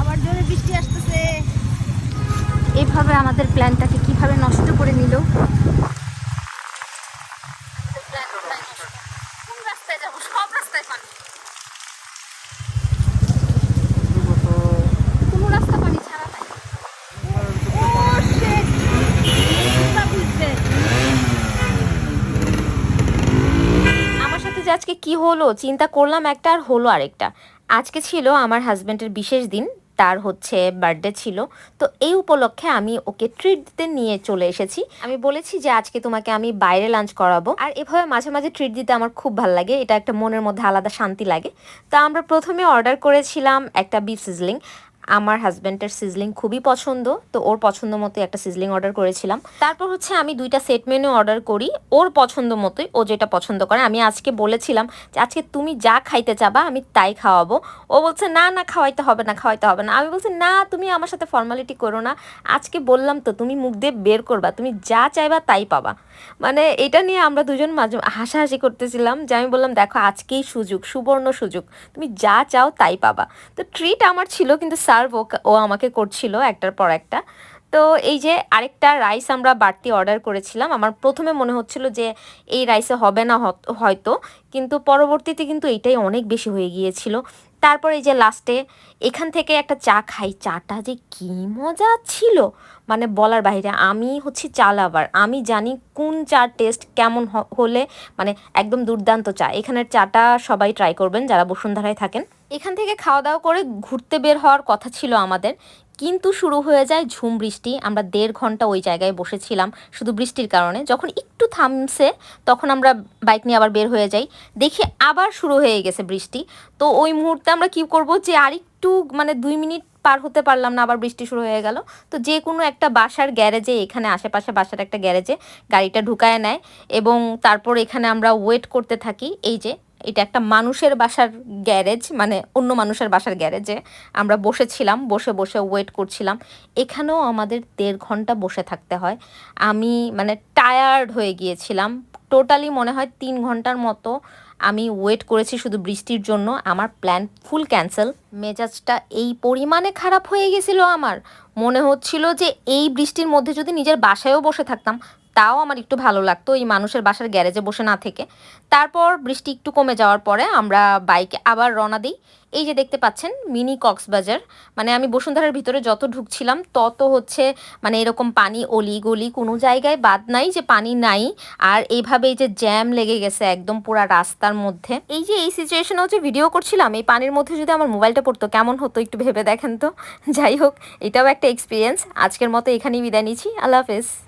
আবার বৃষ্টি আসতেছে। এইভাবে আমাদের প্ল্যানটাকে কীভাবে নষ্ট করে নিল? আজকে কি হলো, চিন্তা করলাম একটা আর হলো আরেকটা। আজকে ছিল আমার হাজব্যান্ডের বিশেষ দিন, তার হচ্ছে বার্থডে ছিল। তো এই উপলক্ষে আমি ওকে ট্রিট দিতে নিয়ে চলে এসেছি। আমি বলেছি যে আজকে তোমাকে আমি বাইরে লাঞ্চ করাবো। আর এভাবে মাঝে মাঝে ট্রিট দিতে আমার খুব ভালো লাগে। এটা একটা মনের মধ্যে আলাদা শান্তি লাগে। তো আমরা প্রথমে অর্ডার করেছিলাম একটা বিফ সিজলিং আমার হাজব্যান্ডের সিজলিং খুবই পছন্দ, তো ওর পছন্দ মতো একটা সিজলিং অর্ডার করেছিলাম। তারপর হচ্ছে আমি দুইটা সেট মেনু অর্ডার করি, ওর পছন্দ মতোই ও যেটা পছন্দ করে। আমি আজকে বলেছিলাম যে, আজকে তুমি যা খাইতে চাবা, আমি তাই খাওয়াবো। ও বলছে, না না, খাওয়াইতে হবে না, খাওয়াইতে হবে না। আমি বলছি, না, তুমি আমার সাথে ফর্মালিটি করো না। আজকে বললাম তো, তুমি মুখ দিয়ে বের করবা, তুমি যা চাইবা তাই পাবা। মানে এটা নিয়ে আমরা দুজন মাঝে হাসাহাসি করতেছিলাম যে, আমি বললাম, দেখো, আজকেই সুযোগ, সুবর্ণ সুযোগ। তুমি যা চাও তাই পাবা। তো ট্রিট আমার ছিল, কিন্তু সার্ভ ও আমাকে করছিল একটার পর একটা। তো এই যে আরেকটা রাইস আমরা বাড়তি অর্ডার করেছিলাম, আমার প্রথমে মনে হচ্ছিল যে এই রাইসে হবে না হয়তো, কিন্তু পরবর্তীতে কিন্তু এটাই অনেক বেশি হয়ে গিয়েছিল। তারপর এই যে লাস্টে এখান থেকে একটা চা খাই, চাটা যে কী মজা ছিল। মানে বলার বাইরে, আমি হচ্ছে চা লাভার আমি জানি কোন চার টেস্ট কেমন হলে মানে একদম দুর্দান্ত চা। এখানের চাটা সবাই ট্রাই করবেন, যারা বসুন্ধরায় থাকেন। এখান থেকে খাওয়া দাওয়া করে ঘুরতে বের হওয়ার কথা ছিল আমাদের। কিন্তু শুরু হয়ে যায় ঝুম বৃষ্টি। আমরা দেড় ঘণ্টা ওই জায়গায় বসেছিলাম শুধু বৃষ্টির কারণে। যখন একটু থামছে, তখন আমরা বাইক নিয়ে আবার বের হয়ে যাই। দেখি আবার শুরু হয়ে গেছে বৃষ্টি। তো ওই মুহূর্তে আমরা কি করব যে আরেকটু মানে দুই মিনিট পার হতে পারলাম না, আবার বৃষ্টি শুরু হয়ে গেল। তো যে কোনো একটা বাসার গ্যারেজে, এখানে আশেপাশে বাসার একটা গ্যারেজে গাড়িটা ঢুকায় নেয় এবং তারপর এখানে আমরা ওয়েট করতে থাকি। এই যে এটা একটা মানুষের বাসার গ্যারেজ মানে অন্য মানুষের বাসার গ্যারেজে আমরা বসেছিলাম, বসে বসে ওয়েট করছিলাম। এখানেও আমাদের দেড় ঘণ্টা বসে থাকতে হয়। আমি মানে টায়ার্ড হয়ে গিয়েছিলাম। টোটালি মনে হয় তিন ঘণ্টার মতো আমি ওয়েট করেছি শুধু বৃষ্টির জন্য। আমার প্ল্যান ফুল ক্যান্সেল মেজাজটা এই পরিমাণে খারাপ হয়ে গেছিল আমার। মনে হচ্ছিল যে এই বৃষ্টির মধ্যে যদি নিজের বাসায়ও বসে থাকতাম তাও আমার একটু ভালো লাগতো এই মানুষের বাসার গ্যারেজে বসে না থেকে। তারপর বৃষ্টি একটু কমে যাওয়ার পরে আমরা বাইকে আবার রওনা দিই। এই যে দেখতে পাচ্ছেন, মিনি কক্সবাজার। মানে আমি বসুন্ধরার ভিতরে যত ঢুকছিলাম, তত হচ্ছে মানে এরকম পানি অলি গলি কোনো জায়গায় বাদ নাই যে পানি নাই। আর এইভাবে এই যে জ্যাম লেগে গেছে একদম পুরা রাস্তার মধ্যে। এই যে এই সিচুয়েশনে হচ্ছে ভিডিও করছিলাম, এই পানির মধ্যে যদি আমার মোবাইলটা পড়তো, কেমন হতো একটু ভেবে দেখেন তো? যাই হোক, এটাও একটা এক্সপিরিয়েন্স আজকের মতো এখানেই বিদায় নিচ্ছি। আল্লাহ হাফেজ।